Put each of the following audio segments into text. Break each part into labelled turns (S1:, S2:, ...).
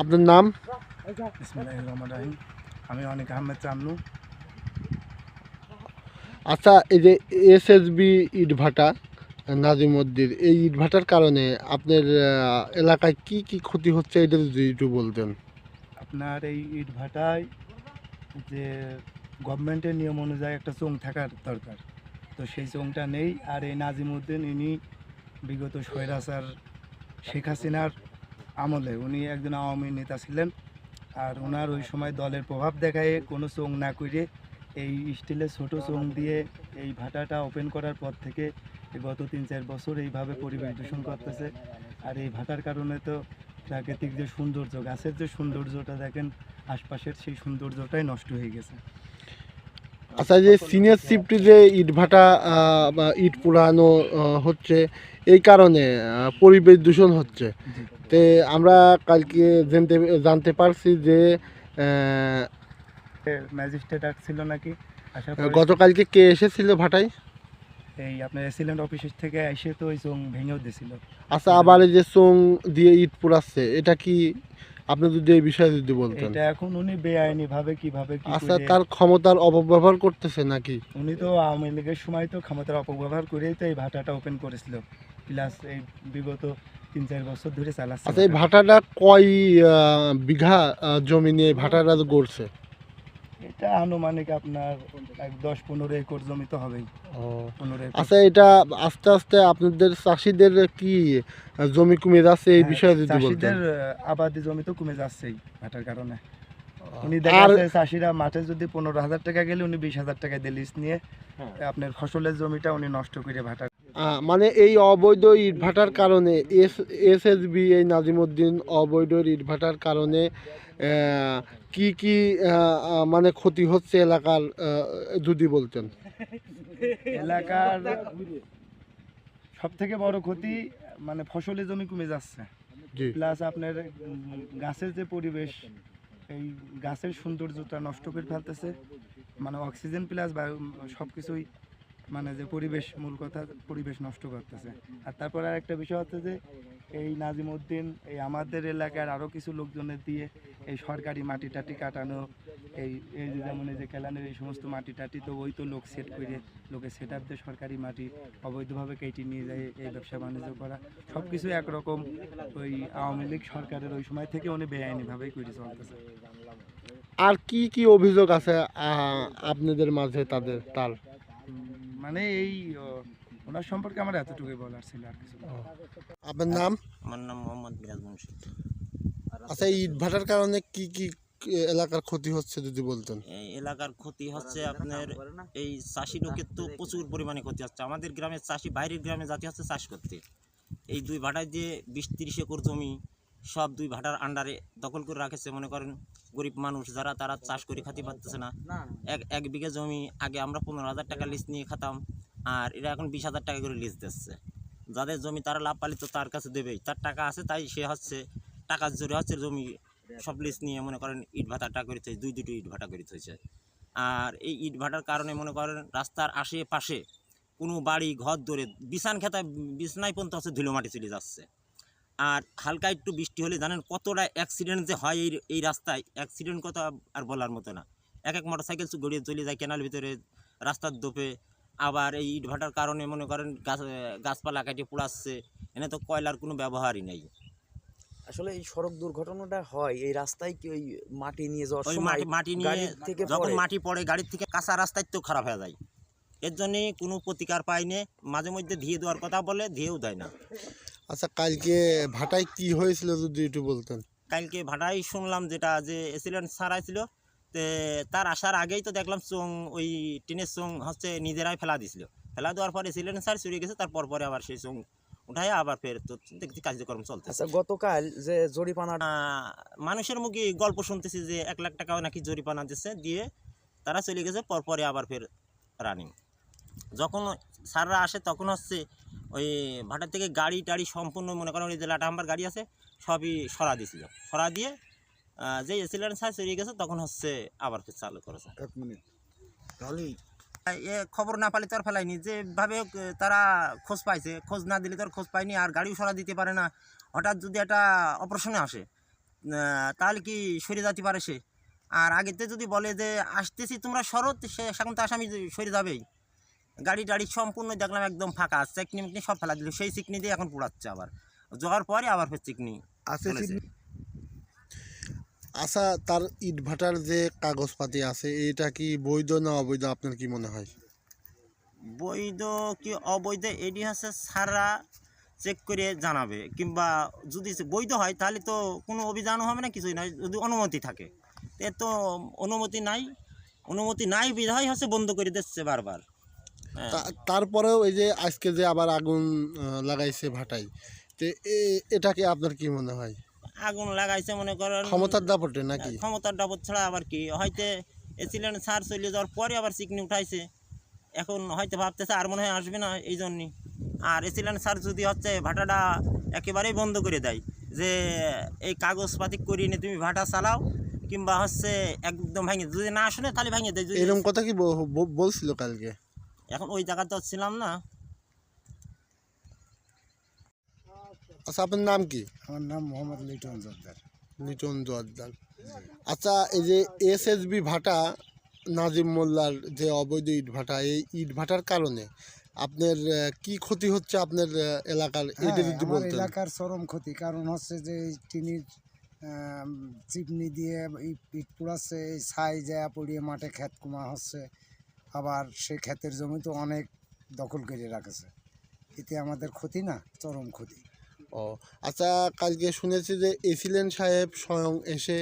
S1: আপনার নাম?
S2: আমি অনেক আহমেদ চামনু।
S1: আচ্ছা এই যে এস এস বি এসএসবি ইটভাটা নাজিমুদ্দিন এই ইটভাটার কারণে আপনার এলাকায় কি কি ক্ষতি হচ্ছে এটা যদি একটু বলতেন।
S2: আপনার এই ইট ভাটায় যে গভর্নমেন্টের নিয়ম অনুযায়ী একটা চোং থাকার দরকার। তো সেই চোংটা নেই আর এই নাজিমুদ্দিন ইনি বিগত স্বৈরাচার শেখ হাসিনার আমলে। উনি একজন আওয়ামী নেতা ছিলেন আর ওনার ওই সময় দলের প্রভাব দেখায় কোনো চোং না করে এই স্টিলের ছোট চোং দিয়ে এই ভাটাটা ওপেন করার পর থেকে গত তিন চার বছর এইভাবে পরিবেশ দূষণ করতেছে। আর এই ভাটার কারণে তো প্রাকৃতিক যে সৌন্দর্য, গাছের যে সৌন্দর্যটা দেখেন, আশপাশের সেই সৌন্দর্যটাই নষ্ট হয়ে গেছে।
S1: আচ্ছা যে সিনিয়র শিফটে যে ইট ভাটা বা ইট পুরানো হচ্ছে এই কারণে পরিবেশ দূষণ হচ্ছে। তে আমরা কালকে জানতে জানতে পারছি যে
S2: ম্যাজিস্ট্রেট ছিল নাকি?
S1: গতকালকে কে এসেছিল ভাটায়?
S2: এই আপনার এসিলেন্ট অফিস থেকে এসে তো ওই চোং ভেঙেও দিছিল
S1: আচ্ছা আবার এই যে চোং দিয়ে ইট এটা কি আপনি যদি এই বিষয়ে যদি বলতেন?
S2: এটা এখন উনি বেআইনি ভাবে কীভাবে কি
S1: আচ্ছা তার ক্ষমতার অপব্যবহার করতেছে নাকি?
S2: উনি তো আওয়ামী লীগের সময় তো ক্ষমতার অপব্যবহার করেই তো এই ভাটাটা ওপেন করেছিল। প্লাস এই বিগত তিন চার বছর ধরে চালাচ্ছে
S1: আচ্ছা এই
S2: ভাটাটা।
S1: কয় বিঘা জমি নিয়ে ভাটাটা গড়ছে?
S2: এটা আনুমানিক আপনার এক দশ পনেরো একর জমি তো হবেই।
S1: আচ্ছা এটা আস্তে আস্তে আপনাদের চাষিদের কি জমি কমে যাচ্ছে এই
S2: হ্যাঁ,
S1: বিষয়ে যদি
S2: চাষিদের আবাদি জমি তো কমে যাচ্ছেই ভাটার কারণে। উনি দেখা যাচ্ছে চাষিরা মাঠে যদি পনেরো হাজার টাকা গেলে উনি বিশ হাজার টাকা দিয়ে লিজ নিয়ে
S1: হ্যাঁ।
S2: আপনার ফসলের জমিটা উনি নষ্ট করে ভাটা
S1: আহ, মানে এই অবৈধ ইট ভাটার কারণে এস এস এস বি এই নাজিমুদ্দিন অবৈধ ইট ভাটার কারণে কি কি মানে ক্ষতি হচ্ছে এলাকার যদি বলতেন?
S2: এলাকার সব থেকে বড় ক্ষতি মানে ফসলের জমি কমে যাচ্ছে। প্লাস আপনার গাছের যে পরিবেশ এই গাছের সৌন্দর্যটা নষ্ট করে ফেলতেছে। মানে অক্সিজেন প্লাস বায়ু সব কিছুই মানে যে পরিবেশ মূল কথা পরিবেশ নষ্ট করতেছে। আর তারপর আর একটা বিষয় হচ্ছে যে এই নাজিমউদ্দিন এই আমাদের এলাকার আরও কিছু লোকজনের দিয়ে এই সরকারি মাটি টাটি কাটানো এই এই যে যেমন এই যে কেলানের এই সমস্ত মাটি টাটি তো ওই তো লোক সেট করে লোকে সেট আপ দিয়ে সরকারি মাটি অবৈধভাবে কেটে নিয়ে যায় এই ব্যবসা বাণিজ্য করা। সব কিছু একরকম ওই আওয়ামী লীগ সরকারের ওই সময় থেকে উনি বেআইনিভাবেই করে চলতেছে।
S1: আর কি কি অভিযোগ আছে আপনাদের মাঝে তাদের তার?
S2: মানে এই ওনার সম্পর্কে আমার এতটুকুই বলার ছিল আর কিছু
S1: আপনার নাম?
S3: আমার নাম মোহাম্মদ মিরাজ মুন্সি
S1: আচ্ছা ইট ভাটার কারণে কি কি এলাকার ক্ষতি হচ্ছে যদি বলতেন?
S3: এই এলাকার ক্ষতি হচ্ছে আপনার এই চাষি লোকের তো প্রচুর পরিমাণে ক্ষতি হচ্ছে। আমাদের গ্রামের চাষি বাইরের গ্রামে জাতি হচ্ছে চাষ করতে এই দুই ভাটায় যে বিশ তিরিশ একর জমি সব দুই ভাটার আন্ডারে দখল করে রাখেছে মনে করেন গরিব মানুষ যারা তারা চাষ করে খাতে পারতেছে না। এক এক বিঘা জমি আগে আমরা পনেরো হাজার টাকা লিস্ট নিয়ে খাতাম। আর এরা এখন বিশ হাজার টাকা করে লিজ দিচ্ছে। যাদের জমি তারা লাভ পালিত তার কাছে দেবেই। তার টাকা আছে তাই সে হচ্ছে টাকার জোরে হচ্ছে জমি সব লিজ নিয়ে মনে করেন ইট ভাটাটা করে থইছে দুই দুটো ইট ভাটা করে থইছে। আর এই ইট ভাটার কারণে মনে করেন রাস্তার আশেপাশে কোনো বাড়ি, ঘর ধরে বিছান খেতা, বিছনায় পর্যন্ত হচ্ছে ধুলো মাটি চলে যাচ্ছে। আর হালকা একটু বৃষ্টি হলে জানেন কতটা অ্যাক্সিডেন্ট যে হয় এই এই রাস্তায়? অ্যাক্সিডেন্ট কথা আর বলার মতো না। এক এক মোটর সাইকেল গড়িয়ে চলে যায় কেনাল ভিতরে রাস্তার দোপে। আবার এই ইট ভাটার কারণে মনে করেন গাছ গাছপালা কাটিয়ে পোড়াচ্ছে এনে তো কয়লার কোনো ব্যবহারই নেই।
S4: আসলে এই সড়ক দুর্ঘটনাটা হয় এই রাস্তায় কি ওই মাটি নিয়ে যাওয়ার সময়
S3: মাটি মাটি নিয়ে
S4: থেকে
S3: যখন
S4: পড়ে।
S3: মাটি পড়ে গাড়ির থেকে কাঁচা রাস্তায় তো খারাপ হয়ে যায়। এর জন্যে কোনো প্রতিকার পায়নি মাঝে মধ্যে ধিয়ে দেওয়ার কথা বলে ধিয়েও দেয় না।
S1: আচ্ছা কালকে ভাটায় কি হয়েছিল যদি একটু বলতেন?
S3: কালকে ভাড়াই শুনলাম যেটা যে এসিলেন্ট সারাইছিল তার আসার আগেই তো দেখলাম চোং ওই টিনের চোং হচ্ছে নিজেরাই ফেলা দিছিল। ফেলা দেওয়ার পরে এসিলেন্ট সার চুরি গেছে তারপর পরে আবার সেই চোং উঠাই আবার ফের তো দেখছি কার্যক্রম চলতেছে।
S4: আচ্ছা গতকাল যে জরিপানা
S3: মানুষের মুখে গল্প শুনতেছি যে এক লাখ টাকাও নাকি জরিপানা দিচ্ছে দিয়ে তারা চলে গেছে পরপরে আবার ফের রানিং যখন স্যাররা আসে তখন হচ্ছে ওই ভাটার থেকে গাড়ি টাড়ি সম্পূর্ণ মনে করেন ওই যে লাটা হাম্বার গাড়ি আছে সবই সরা দিয়েছিল সরা দিয়ে যেই এসিলেন্ট সাইজ চলে গেছে তখন হচ্ছে আবার ফের চালু করেছে।
S1: এক মিনিট।
S3: তাহলে এ খবর না পালে তো আর ফেলাইনি যেভাবে তারা খোঁজ পাইছে খোঁজ না দিলে তো আর খোঁজ পায়নি আর গাড়িও সরা দিতে পারে না। হঠাৎ যদি একটা অপারেশনে আসে তাহলে কি সরে যেতে পারে সে? আর আগেতে যদি বলে যে আসতেছি তোমরা শরৎ সে সেখান তো আসামি সরে যাবেই। গাড়ি টাড়ি সম্পূর্ণ দেখলাম একদম ফাঁকা চিকনি মিকনি সব ফেলা দিল। সেই চিকনি দিয়ে এখন পোড়াচ্ছে আবার। যাওয়ার পরে আবার ফের চিকনি
S1: আছে
S3: চলেছে।
S1: আচ্ছা তার ইট ভাটার যে কাগজপাতি আছে এটা কি বৈধ না অবৈধ? আপনার কি মনে হয়?
S3: বৈধ কি অবৈধ এডি হচ্ছে সারা চেক করে জানাবে। কিংবা যদি বৈধ হয় তাহলে তো কোনো অভিযানও হবে না কিছুই নয় যদি অনুমতি থাকে। এ তো অনুমতি নাই। অনুমতি নাই বিধায় হচ্ছে বন্ধ করে দিচ্ছে বারবার। হ্যাঁ।
S1: তারপরেও এই যে আজকে যে আবার আগুন লাগাইছে ভাটাই তো এটাকে আপনার কি মনে হয়?
S3: আগুন লাগাইছে মনে করেন।
S1: ক্ষমতার দাপটে নাকি?
S3: ক্ষমতার ডাবত ছাড়া আবার কি? হয়তো এসিলেন সার চলে যাওয়ার পরে আবার চিকনি উঠাইছে। এখন হয়তো ভাবতেছে আর মনে হয় আসবে না এই জন্যই আর এসিলেন সার যদি হচ্ছে ভাটাটা একেবারেই বন্ধ করে দেয়। যে এই কাগজপাতি করিয়ে নিয়ে তুমি ভাটা চালাও কিংবা হচ্ছে একদম ভেঙে যদি না শুনে তাহলে ভেঙে দেয়।
S1: এরকম কথা কি বলছিল কালকে?
S3: এখন ওই জায়গাতে ছিলাম না।
S1: আচ্ছা আপনার নাম কি?
S5: আমার নাম মোহাম্মদ লিটন জর্দার
S1: লিটন জোয়ারদার। আচ্ছা এই যে এস এস বি ভাটা নাজিম মোল্লার যে অবৈধ ইট ভাটা এই ইট ভাটার কারণে আপনার কি ক্ষতি হচ্ছে আপনার এলাকার এটা
S6: হ্যাঁ,
S1: যদি বলতেন?
S6: এলাকার চরম ক্ষতি। কারণ হচ্ছে যে এই টিনির চিমনি দিয়ে ইট ইট পোড়াচ্ছে এই ছাই জায়গা পড়িয়ে মাঠে ক্ষেত কুমা হচ্ছে। আবার সেই ক্ষেতের জমি তো অনেক দখল করে রাখেছে। এতে আমাদের ক্ষতি না চরম ক্ষতি।
S1: ও আচ্ছা কালকে শুনেছি যে এসিলেন সাহেব স্বয়ং এসে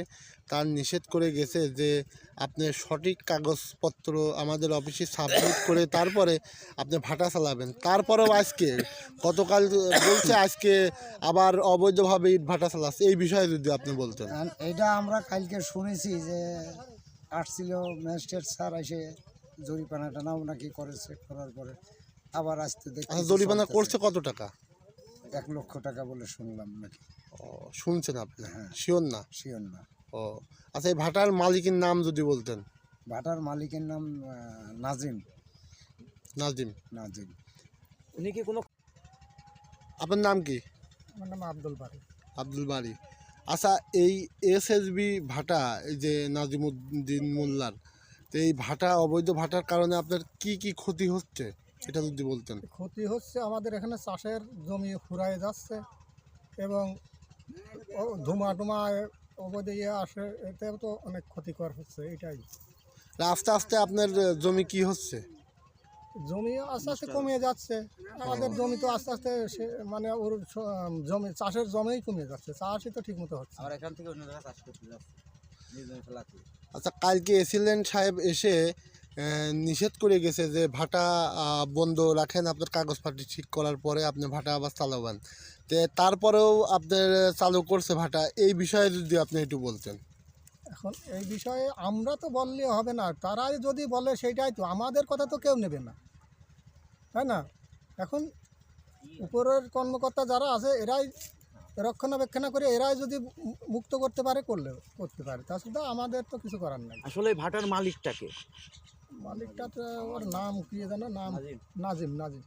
S1: তার নিষেধ করে গেছে যে আপনি সঠিক কাগজপত্র আমাদের অফিসে সাবমিট করে তারপরে আপনি ভাটা চালাবেন। তারপরেও আজকে গতকাল বলছে আজকে আবার অবৈধভাবে ইট ভাটা চালাচ্ছে। এই বিষয়ে যদি আপনি বলতেন।
S6: এটা আমরা কালকে শুনেছি যে আসছিল ম্যাজিস্ট্রেট স্যার এসে জরিপানা টানাও নাকি করেছে করার পরে আবার আসতে দেখি
S1: আচ্ছা জরিমানা করছে কত টাকা?
S6: এক লক্ষ টাকা বলে শুনলাম নাকি।
S1: ও শুনছেন আপনি?
S6: হ্যাঁ।
S1: শিওর না?
S6: শিওর না।
S1: ও আচ্ছা এই ভাটার মালিকের নাম যদি বলতেন।
S6: ভাটার মালিকের নাম নাজিম।
S1: নাজিম।
S6: নাজিম।
S4: উনি কি কোনো
S1: আপনার নাম কি?
S5: আমার নাম আব্দুল বারি।
S1: আব্দুল বাড়ি আচ্ছা এই এস এস বি ভাটা এই যে নাজিমুদ্দিন মোল্লার তো এই ভাটা অবৈধ ভাটার কারণে আপনার কি কি ক্ষতি হচ্ছে? এটা যদি বলতেন।
S5: ক্ষতি হচ্ছে আমাদের এখানে চাষের জমি ফুরায় যাচ্ছে এবং ও- ধুমা টুমা অবৈধ ইয়ে আসে এতেও তো অনেক ক্ষতিকর হচ্ছে এটাই।
S1: আস্তে আস্তে আপনার জমি কি হচ্ছে?
S5: জমি আস্তে আস্তে কমে যাচ্ছে। আমাদের জমি তো আস্তে আস্তে সে মানে ওর জমি চাষের জমিই কমে যাচ্ছে চাষই তো ঠিক মতো হচ্ছে না।
S4: এখান থেকে অন্য জায়গায় চাষ করতে যাচ্ছে
S1: আচ্ছা কালকে এসিলেন সাহেব এসে নিষেধ করে গেছে যে ভাটা বন্ধ রাখেন আপনার কাগজপাতি ঠিক করার পরে আপনি ভাটা আবার চালাবেন। তো তারপরেও আপনার চালু করছে ভাটা। এই বিষয়ে যদি আপনি একটু বলতেন।
S5: এখন এই বিষয়ে আমরা তো বললে হবে না। তারাই যদি বলে সেটাই তো আমাদের কথা তো কেউ নেবে না। তাই না? এখন উপরের কর্মকর্তা যারা আছে এরাই রক্ষণাবেক্ষণ করে এরাই যদি মুক্ত করতে পারে করলে করতে পারে। তাছাড়া আমাদের তো কিছু করার নাই।
S4: আসলে ভাটার মালিকটাকে
S5: মালিকটা তো ওর নাম কি জানো নাম নাজিম নাজিম।